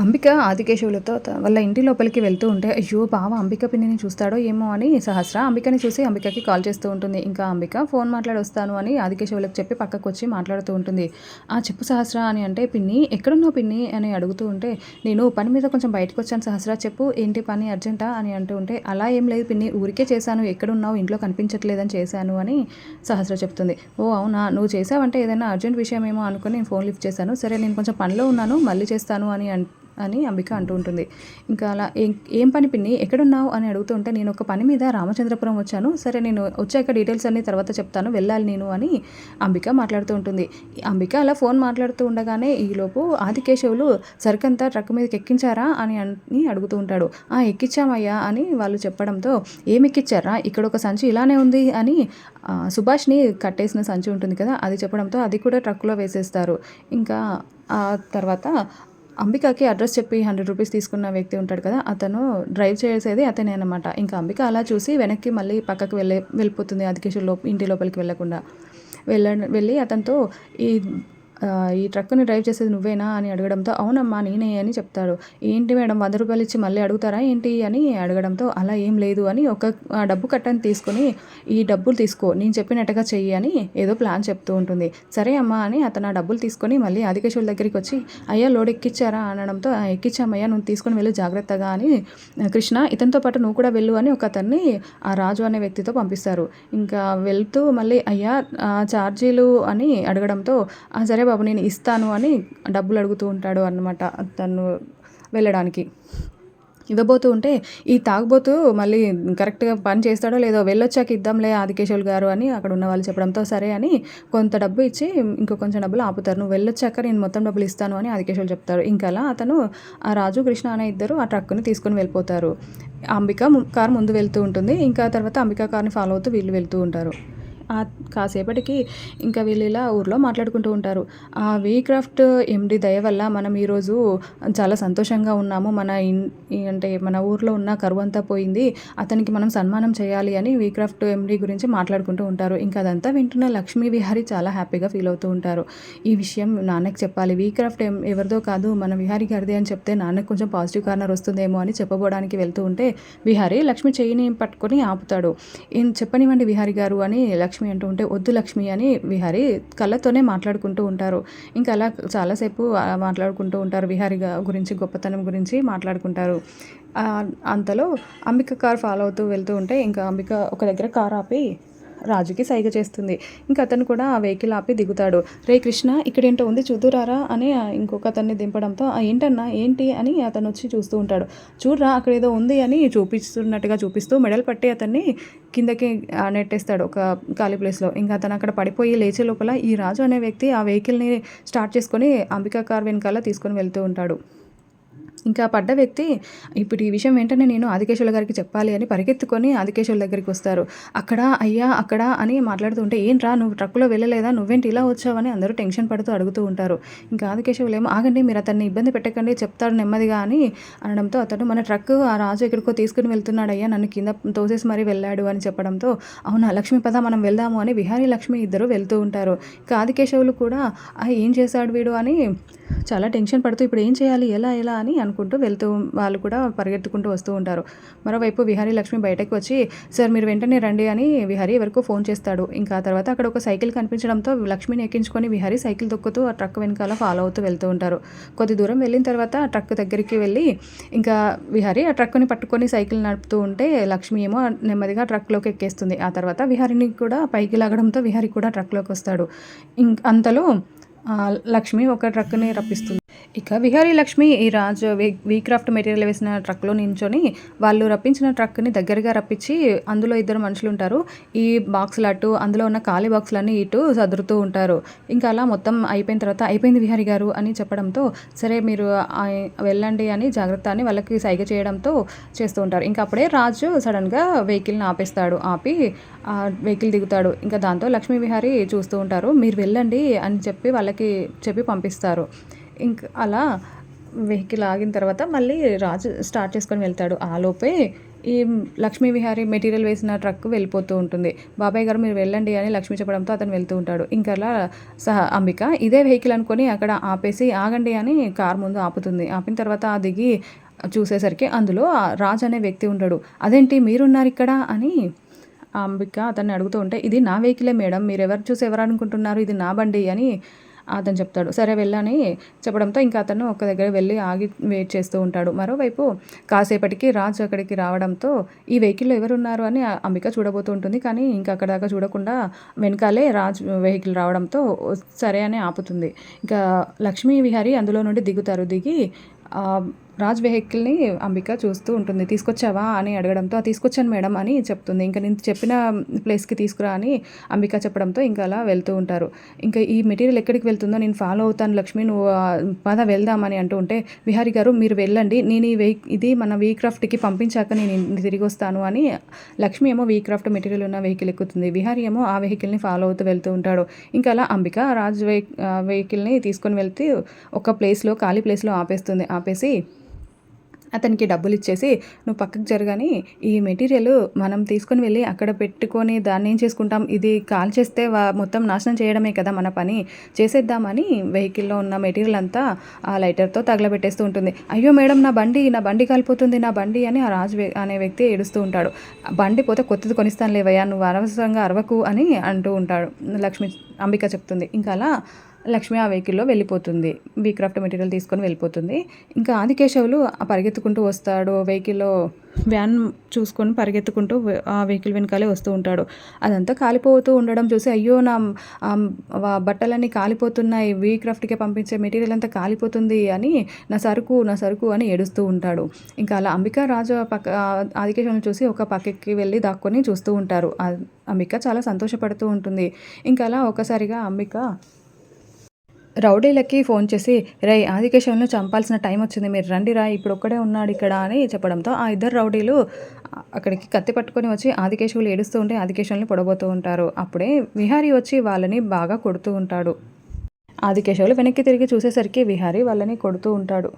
అంబిక ఆదికేశవులతో వాళ్ళ ఇంటి లోపలికి వెళ్తూ ఉంటే అయ్యో బావ అంబిక పిన్నిని చూస్తాడో ఏమో అని సహస్ర అంబికని చూసి అంబికకి కాల్ చేస్తూ ఉంటుంది. ఇంకా అంబిక ఫోన్ మాట్లాడొస్తాను అని ఆదికేశవులకు చెప్పి పక్కకు వచ్చి మాట్లాడుతూ ఉంటుంది. ఆ చెప్పు సహస్ర అని అంటే పిన్ని ఎక్కడున్నావు పిన్ని? అని అడుగుతూ ఉంటే నేను పని మీద కొంచెం బయటకు వచ్చాను సహస్ర చెప్పు ఏంటి పని అర్జెంటా? అని అంటూ ఉంటే అలా ఏం లేదు పిన్ని ఊరికే చేశాను ఎక్కడున్నావు ఇంట్లో కనిపించట్లేదని చేశాను అని సహస్ర చెప్తుంది. ఓ అవునా? నువ్వు చేసావంటే ఏదైనా అర్జెంట్ విషయం ఏమో అనుకుని నేను ఫోన్ లిఫ్ట్ చేశాను. సరే నేను కొంచెం పనిలో ఉన్నాను మళ్ళీ చేస్తాను అని అని అంబిక అంటూ ఉంటుంది. ఇంకా అలా ఏం ఏం పని పిన్ని? ఎక్కడున్నావు? అని అడుగుతుంటే నేను ఒక పని మీద రామచంద్రపురం వచ్చాను. సరే నేను వచ్చాక డీటెయిల్స్ అన్ని తర్వాత చెప్తాను. వెళ్ళాలి నేను అని అంబిక మాట్లాడుతూ ఉంటుంది. అంబిక అలా ఫోన్ మాట్లాడుతూ ఉండగానే ఈలోపు ఆదికేశవులు సరికంతా ట్రక్ మీదకి ఎక్కించారా అని అని అడుగుతూ ఉంటాడు. ఆ ఎక్కించామయ్యా అని వాళ్ళు చెప్పడంతో ఏం ఎక్కించారా ఇక్కడ ఒక సంచి ఇలానే ఉంది అని సుభాష్ని కట్టేసిన సంచి ఉంటుంది కదా అది చెప్పడంతో అది కూడా ట్రక్లో వేసేస్తారు. ఇంకా ఆ తర్వాత అంబికకి అడ్రస్ చెప్పి హండ్రెడ్ రూపీస్ తీసుకున్న వ్యక్తి ఉంటాడు కదా అతను డ్రైవ్ చేసేది అతనే అనమాట ఇంకా అంబిక అలా చూసి వెనక్కి మళ్ళీ పక్కకు వెళ్ళే వెళ్ళిపోతుంది అధికేశ్వర లో ఇంటి లోపలికి వెళ్ళకుండా. వెళ్ళ వెళ్ళి అతనితో ఈ ఈ ట్రక్ని డ్రైవ్ చేసేది నువ్వేనా అని అడగడంతో అవునమ్మా నేనే అని చెప్తాడు. ఏంటి మేడం వంద రూపాయలు ఇచ్చి మళ్ళీ అడుగుతారా ఏంటి? అని అడగడంతో అలా ఏం లేదు అని ఒక డబ్బు కట్టని తీసుకొని ఈ డబ్బులు తీసుకో నేను చెప్పినట్టుగా చెయ్యి అని ఏదో ప్లాన్ చెప్తూ ఉంటుంది. సరే అమ్మా అని అతను ఆ డబ్బులు తీసుకొని మళ్ళీ ఆదికేశ్వరుల దగ్గరికి వచ్చి అయ్యా లోడ్ ఎక్కిచ్చారా? అనడంతో ఎక్కిచ్చామయ్యా నువ్వు తీసుకొని వెళ్ళు జాగ్రత్తగా అని కృష్ణ ఇతనితో పాటు నువ్వు కూడా వెళ్ళు అని ఒక అతన్ని ఆ రాజు అనే వ్యక్తితో పంపిస్తారు. ఇంకా వెళ్తూ మళ్ళీ అయ్యా ఆ, ఛార్జీలు అని అడగడంతో సరే బాబు నేను ఇస్తాను అని డబ్బులు అడుగుతూ ఉంటాడు అన్నమాట తను వెళ్ళడానికి. ఇవ్వబోతూ ఉంటే ఈ తాగుబోతూ మళ్ళీ కరెక్ట్గా పని చేస్తాడో లేదో వెళ్ళొచ్చాక ఇద్దాంలే ఆదికేశవులు గారు అని అక్కడ ఉన్న వాళ్ళు చెప్పడంతో సరే అని కొంత డబ్బు ఇచ్చి ఇంకో కొంచెం డబ్బులు ఆపుతారు. నువ్వు వెళ్ళొచ్చాక నేను మొత్తం డబ్బులు ఇస్తాను అని ఆదికేశవులు చెప్తారు. ఇంకా అలా అతను ఆ రాజు కృష్ణ అనే ఇద్దరు ఆ ట్రక్కుని తీసుకొని వెళ్ళిపోతారు. అంబిక కారు ముందు వెళ్తూ ఉంటుంది. ఇంకా తర్వాత అంబిక కార్ని ఫాలో అవుతూ వీళ్ళు వెళ్తూ ఉంటారు. కాసేపటికి ఇంకా వీళ్ళు ఇలా ఊర్లో మాట్లాడుకుంటూ ఉంటారు. ఆ వీ క్రాఫ్ట్ ఎండి దయ వల్ల మనం ఈరోజు చాలా సంతోషంగా ఉన్నాము. మన ఇన్ ఈ అంటే మన ఊర్లో ఉన్న కరువు అంతా పోయింది. అతనికి మనం సన్మానం చేయాలి అని వీ క్రాఫ్ట్ ఎండి గురించి మాట్లాడుకుంటూ ఉంటారు. ఇంకా అదంతా వింటున్న లక్ష్మీ విహారి చాలా హ్యాపీగా ఫీల్ అవుతూ ఉంటారు. ఈ విషయం నాన్నకి చెప్పాలి. వీ క్రాఫ్ట్ ఎం ఎవరిదో కాదు మన విహారి గారిదే అని చెప్తే నాన్నకి కొంచెం పాజిటివ్ కార్నర్ వస్తుందేమో అని చెప్పబోడానికి వెళ్తూ ఉంటే విహారి లక్ష్మి చెయ్యిని పట్టుకొని ఆపుతాడు. ఏం చెప్పనివ్వండి విహారి గారు అని లక్ష్మి లక్ష్మి అంటూ ఉంటే వద్దు లక్ష్మి అని విహారి కళ్ళతోనే మాట్లాడుకుంటూ ఉంటారు. ఇంకా అలా చాలాసేపు మాట్లాడుకుంటూ ఉంటారు. విహారి గురించి గొప్పతనం గురించి మాట్లాడుకుంటారు. అంతలో అంబిక కార్ ఫాలో అవుతూ వెళ్తూ ఉంటే ఇంకా అంబిక ఒక దగ్గర కార్ ఆపి రాజుకి సైగ చేస్తుంది. ఇంకా అతను కూడా ఆ వెహికల్ ఆపి దిగుతాడు. రే కృష్ణ ఇక్కడ ఏంటో ఉంది? చూదురారా అని ఇంకొక అతన్ని దింపడంతో ఏంటన్నా? ఏంటి? అని అతను వచ్చి చూస్తూ ఉంటాడు. చూడరా అక్కడ ఏదో ఉంది అని చూపిస్తున్నట్టుగా చూపిస్తూ మెడల్ పట్టి అతన్ని కిందకి నెట్టేస్తాడు ఒక ఖాళీ ప్లేస్లో. ఇంకా అతను అక్కడ పడిపోయి లేచే లోపల ఈ రాజు అనే వ్యక్తి ఆ వెహికల్ని స్టార్ట్ చేసుకొని అంబికా కార్ వెనకాల తీసుకొని వెళ్తూ ఉంటాడు. ఇంకా పడ్డ వ్యక్తి ఇప్పుడు ఈ విషయం వెంటనే నేను ఆదికేశవుల గారికి చెప్పాలి అని పరిగెత్తుకొని ఆదికేశవుల దగ్గరికి వస్తారు. అక్కడ అయ్యా అక్కడ అని మాట్లాడుతూ ఉంటే ఏంట్రా నువ్వు ట్రక్కులో వెళ్ళలేదా? నువ్వేంటి ఇలా వచ్చావని అందరూ టెన్షన్ పడుతూ అడుగుతూ ఉంటారు. ఇంకా ఆదికేశవులు ఏమో ఆగండి మీరు అతన్ని ఇబ్బంది పెట్టకండి చెప్తాడు నెమ్మదిగా అని అనడంతో అతను మన ట్రక్ ఆ రాజు ఎక్కడికో తీసుకుని వెళ్తున్నాడు అయ్యా నన్ను కింద తోసేసి మరీ వెళ్ళాడు అని చెప్పడంతో అవునా లక్ష్మి పద మనం వెళ్దాము అని విహారీ లక్ష్మి ఇద్దరు వెళ్తూ ఉంటారు. ఇంకా ఆదికేశవులు కూడా ఏం చేశాడు వీడు అని చాలా టెన్షన్ పడుతూ ఇప్పుడు ఏం చేయాలి? ఎలా ఎలా అని అనుకుంటూ వెళ్తూ వాళ్ళు కూడా పరిగెత్తుకుంటూ వస్తూ ఉంటారు. మరోవైపు విహారీ లక్ష్మి బయటకు వచ్చి సార్ మీరు వెంటనే రండి అని విహారీ ఎవరికో ఫోన్ చేస్తాడు. ఇంకా ఆ తర్వాత అక్కడ ఒక సైకిల్ కనిపించడంతో లక్ష్మిని ఎక్కించుకొని విహారీ సైకిల్ తొక్కుతూ ఆ ట్రక్ వెనకాల ఫాలో అవుతూ వెళ్తూ ఉంటారు. కొద్ది దూరం వెళ్ళిన తర్వాత ఆ ట్రక్ దగ్గరికి వెళ్ళి ఇంకా విహారీ ఆ ట్రక్ని పట్టుకొని సైకిల్ నడుపుతూ ఉంటే లక్ష్మి ఏమో నెమ్మదిగా ట్రక్లోకి ఎక్కేస్తుంది. ఆ తర్వాత విహారిని కూడా పైకి లాగడంతో విహారీ కూడా ట్రక్లోకి వస్తాడు. ఇంక అంతలో లక్ష్మి ఒక ట్రక్ని రప్పిస్తుంది. ఇక విహారీ లక్ష్మి ఈ రాజు వీ క్రాఫ్ట్ మెటీరియల్ వేసిన ట్రక్లో నించొని వాళ్ళు రప్పించిన ట్రక్ని దగ్గరగా రప్పించి అందులో ఇద్దరు మనుషులు ఉంటారు ఈ బాక్సులు అటు అందులో ఉన్న ఖాళీ బాక్సులన్నీ ఇటు సదురుతూ ఉంటారు. ఇంకా అలా మొత్తం అయిపోయిన తర్వాత అయిపోయింది విహారీ గారు అని చెప్పడంతో సరే మీరు వెళ్ళండి అని జాగ్రత్త అని వాళ్ళకి సైగ చేయడంతో చేస్తూ ఉంటారు. ఇంకా అప్పుడే రాజు సడన్గా వెహికల్ని ఆపేస్తాడు ఆపి వెహికల్ దిగుతాడు. ఇంకా దాంతో లక్ష్మీ విహారీ చూస్తూ ఉంటారు మీరు వెళ్ళండి అని చెప్పి వాళ్ళకి చెప్పి పంపిస్తారు. ఇంక అలా వెహికల్ ఆగిన తర్వాత మళ్ళీ రాజు స్టార్ట్ చేసుకొని వెళ్తాడు. ఆలోపే ఈ లక్ష్మీ విహారీ మెటీరియల్ వేసిన ట్రక్ వెళ్ళిపోతూ ఉంటుంది. బాబాయ్ గారు మీరు వెళ్ళండి అని లక్ష్మి చెప్పడంతో అతను వెళ్తూ ఉంటాడు. ఇంకా అలా సహ అంబిక ఇదే వెహికల్ అనుకొని అక్కడ ఆపేసి ఆగండి అని కార్ ముందు ఆపుతుంది. ఆపిన తర్వాత ఆ దిగి చూసేసరికి అందులో రాజ్ అనే వ్యక్తి ఉంటాడు. అదేంటి మీరున్నారు ఇక్కడ? అని అంబిక అతన్ని అడుగుతూ ఉంటే ఇది నా వెహికలే మేడం. మీరు ఎవరు చూసి ఎవరు అనుకుంటున్నారు? ఇది నా బండి అని అతను చెప్తాడు సరే వెళ్ళని చెప్పడంతో ఇంకా అతను ఒక దగ్గర వెళ్ళి ఆగి వెయిట్ చేస్తూ ఉంటాడు. మరోవైపు కాసేపటికి రాజు అక్కడికి రావడంతో ఈ వెహికల్లో ఎవరున్నారు? అని అంబిక చూడబోతూ ఉంటుంది. కానీ ఇంకా అక్కడ దాకా చూడకుండా వెనకాలే రాజ్ వెహికల్ రావడంతో సరే అని ఆపుతుంది. ఇంకా లక్ష్మీ విహారీ అందులో నుండి దిగుతారు. దిగి రాజ్ వెహికల్ని అంబిక చూస్తూ ఉంటుంది. తీసుకొచ్చావా? అని అడగడంతో "ఆ, తీసుకొచ్చాను మేడం అని చెప్తుంది. ఇంకా నేను చెప్పిన ప్లేస్కి తీసుకురా అని అంబిక చెప్పడంతో ఇంకా అలా వెళ్తూ ఉంటారు. ఇంకా ఈ మెటీరియల్ ఎక్కడికి వెళ్తుందో నేను ఫాలో అవుతాను లక్ష్మి నువ్వు పద వెళ్దామని అంటూ ఉంటే విహారి గారు మీరు వెళ్ళండి. నేను ఈ వెహి ఇది మన వీ క్రాఫ్ట్కి పంపించాక నేను తిరిగి వస్తాను అని లక్ష్మి ఏమో వీ క్రాఫ్ట్ మెటీరియల్ ఉన్న వెహికల్ ఎక్కుతుంది. విహారి ఏమో ఆ వెహికల్ని ఫాలో అవుతూ వెళ్తూ ఉంటాడు. ఇంకా అలా అంబిక రాజ్ వెహి వెహికల్ని తీసుకొని వెళ్తే ఒక ప్లేస్లో ఖాళీ ప్లేస్లో ఆపేస్తుంది. ఆపేసి అతనికి డబ్బులు ఇచ్చేసి నువ్వు పక్కకు జరగని ఈ మెటీరియల్ మనం తీసుకొని వెళ్ళి అక్కడ పెట్టుకొని దాన్ని ఏం చేసుకుంటాం? ఇది కాల్ చేస్తే వా- మొత్తం నాశనం చేయడమే కదా మన పని. చేసేద్దామని వెహికల్లో ఉన్న మెటీరియల్ అంతా ఆ లైటర్తో తగలబెట్టేస్తూ ఉంటుంది. అయ్యో మేడం నా బండి నా బండి కాలిపోతుంది నా బండి అని ఆ రాజు అనే వ్యక్తి ఏడుస్తూ ఉంటాడు. బండి పోతే కొత్తది కొనిస్తాను లేవయ్యా నువ్వు అనవసరంగా అరవకు అని అంటూ ఉంటాడు లక్ష్మి అంబిక చెప్తుంది. ఇంకా అలా లక్ష్మి ఆ వెహికల్లో వెళ్ళిపోతుంది. బీక్రాఫ్ట్ మెటీరియల్ తీసుకొని వెళ్ళిపోతుంది. ఇంకా ఆదికేశవులు ఆ పరిగెత్తుకుంటూ వస్తాడు. వెహికల్లో వ్యాన్ చూసుకొని పరిగెత్తుకుంటూ ఆ వెహికల్ వెనకాలే వస్తూ ఉంటాడు. అదంతా కాలిపోతూ ఉండడం చూసి అయ్యో నా బట్టలన్నీ కాలిపోతున్నాయి. వీ క్రాఫ్ట్కి పంపించే మెటీరియల్ అంతా కాలిపోతుంది అని నా సరుకు నా సరుకు అని ఏడుస్తూ ఉంటాడు. ఇంకా అలా అంబికా రాజు పక్క ఆ ఆదికేశవులను చూసి ఒక పక్కకి వెళ్ళి దాక్కొని చూస్తూ ఉంటారు. అంబిక చాలా సంతోషపడుతూ ఉంటుంది. ఇంకా అలా ఒకసారిగా అంబిక రౌడీలకి ఫోన్ చేసి రే ఆదికేశవులను చంపాల్సిన టైం వచ్చింది. మీరు రండి రా ఇప్పుడు ఒక్కడే ఉన్నాడు ఇక్కడ అని చెప్పడంతో ఆ ఇద్దరు రౌడీలు అక్కడికి కత్తి పట్టుకొని వచ్చి ఆదికేశవులు ఏడుస్తూ ఉంటే ఆదికేశవుల్ని పొడబోతూ ఉంటారు. అప్పుడే విహారీ వచ్చి వాళ్ళని బాగా కొడుతూ ఉంటాడు. ఆదికేశవులు వెనక్కి తిరిగి చూసేసరికి విహారీ వాళ్ళని కొడుతూ ఉంటాడు.